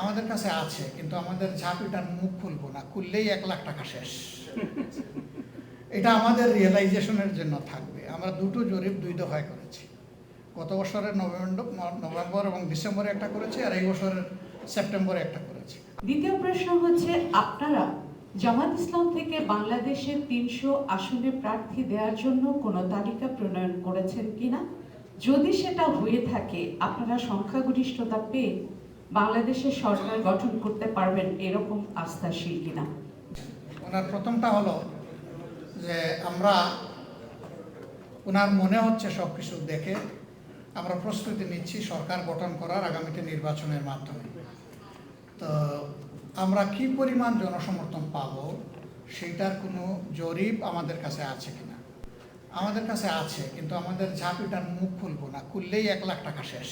আমাদের কাছে আছে, কিন্তু আমাদের ঝাঁপিটার মুখ খুলবো না, খুললেই এক লাখ টাকা শেষ। এটা আমাদের রিয়েলাইজেশনের জন্য থাকবে। আমরা দুটো জরিপ দুই দফায় করেছি। গত বছরের নভেম্বর নভেম্বর এবং ডিসেম্বরে একটা করেছি, আর এই বছরের সেপ্টেম্বরে একটা করেছি। দ্বিতীয় প্রশ্ন হচ্ছে, আপনারা জামাত ইসলাম থেকে বাংলাদেশে তিনশো আসনে প্রার্থী দেওয়ার জন্য কোনো তালিকা প্রণয়ন করেছেন কিনা? যদি সেটা হয়ে থাকে, আপনারা সংখ্যাগরিষ্ঠতা পেয়ে বাংলাদেশের সরকার গঠন করতে পারবেন এরকম আস্থাশীল কিনা? ওনার প্রথমটা হলো যে আমরা ওনার মনে হচ্ছে সব কিছু দেখে আমরা প্রস্তুতি নিচ্ছি সরকার গঠন করার আগামীতে নির্বাচনের মাধ্যমে। তো আমরা কি পরিমাণ জনসমর্থন পাব সেইটার কোনো জরিপ আমাদের কাছে আছে কিনা? আমাদের কাছে আছে, কিন্তু আমাদের ঝাঁপিটার মুখ খুলবো না, খুললেই এক লাখ টাকা শেষ।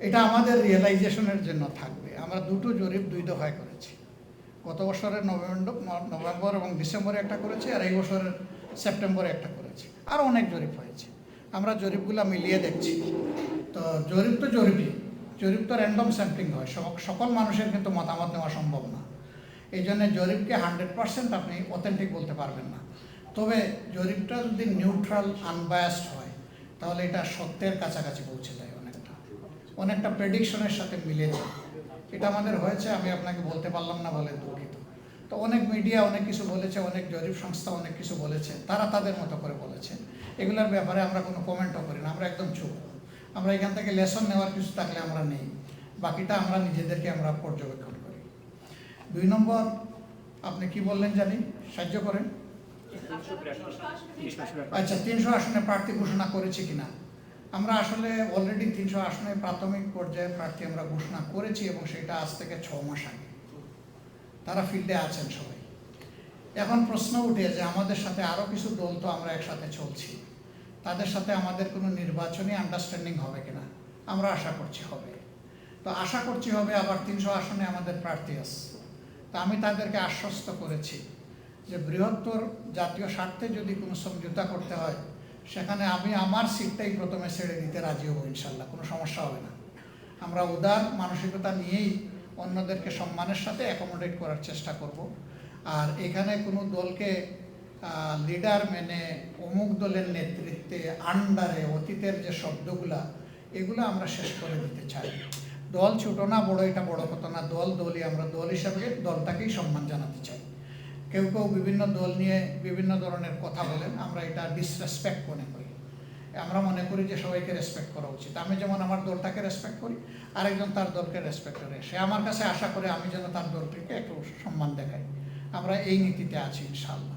এটা আমাদের রিয়েলাইজেশনের জন্য থাকবে। আমরা দুটো জরিপ দুই দফায় করেছি। গত বছরের নভেম্বর নভেম্বর এবং ডিসেম্বরে একটা করেছি আর এই বছরের সেপ্টেম্বরে একটা করেছি। আর অনেক জরিপ হয়েছে। আমরা জরিপগুলো মিলিয়ে দেখছি। তো জরিপ তো জরিপই। জরিপ তো র্যান্ডম স্যাম্পলিং হয়। সক- সকল মানুষের কিন্তু মতামত নেওয়া সম্ভব না। এই জন্য জরিপকে হান্ড্রেড পার্সেন্ট আপনি অথেন্টিক বলতে পারবেন না। তবে জরিপটা যদি নিউট্রাল আনবায়াসড হয়, তাহলে এটা সত্যের কাছাকাছি পৌঁছে যায় অনেকটা প্রেডিকশনের সাথে মিলে যায়। এটা আমাদের হয়েছে আমি আপনাকে বলতে পারলাম না বলে দুঃখিত। তো অনেক মিডিয়া অনেক কিছু বলেছে অনেক জরিপ সংস্থা অনেক কিছু বলেছে তারা তাদের মতো করে বলেছে। এগুলোর ব্যাপারে আমরা কোনো কমেন্টও করি না আমরা একদম চুপ। আমরা এখান থেকে লেসন নেওয়ার কিছু থাকলে আমরা নেই বাকিটা আমরা নিজেদেরকে আমরা পর্যবেক্ষণ করি। দুই নম্বর আপনি কি বললেন জানি? সাহায্য করেন। আচ্ছা তিনশো আসনে প্রার্থী ঘোষণা করেছি কিনা? আমরা আসলে অলরেডি তিনশো আসনে প্রাথমিক পর্যায়ে প্রার্থী আমরা ঘোষণা করেছি এবং সেটা আজ থেকে ছ মাস আগে। তারা ফিল্ডে আছেন সবাই। এখন প্রশ্ন উঠে যে আমাদের সাথে আরও কিছু দল তো আমরা একসাথে চলছি। তাদের সাথে আমাদের কোনো নির্বাচনী আন্ডারস্ট্যান্ডিং হবে কিনা? আমরা আশা করছি হবে। তো আশা করছি হবে, আবার তিনশো আসনে আমাদের প্রার্থী আছে। তা আমি তাদেরকে আশ্বস্ত করেছি যে বৃহত্তর জাতীয় স্বার্থে যদি কোনো সমঝোতা করতে হয় সেখানে আমি আমার সিটটাই প্রথমে ছেড়ে দিতে রাজি হব ইনশাল্লাহ, কোনো সমস্যা হবে না। আমরা উদার মানসিকতা নিয়েই অন্যদেরকে সম্মানের সাথে অ্যাকোমোডেট করার চেষ্টা করব। আর এখানে কোনো দলকে লিডার মেনে অমুক দলের নেতৃত্বে আন্ডারে অতীতের যে শব্দগুলা, এগুলো আমরা শেষ করে দিতে চাই। দল ছোটো না, বড় এটা বড় কথা না, দল দলই, আমরা দল হিসাবে দলটাকেই সম্মান জানাতে চাই। কেউ কেউ বিভিন্ন দল নিয়ে বিভিন্ন ধরনের কথা বলেন, আমরা এটা ডিসরেসপেক্ট মনে করি। আমরা মনে করি যে সবাইকে রেসপেক্ট করা উচিত। আমি যেমন আমার দলটাকে রেসপেক্ট করি, আরেকজন তার দলকে রেসপেক্ট করে। সে আমার কাছে আশা করে আমি যেন তার দলটিকে একটু সম্মান দেখাই। আমরা এই নীতিতে আছি ইনশাল্লাহ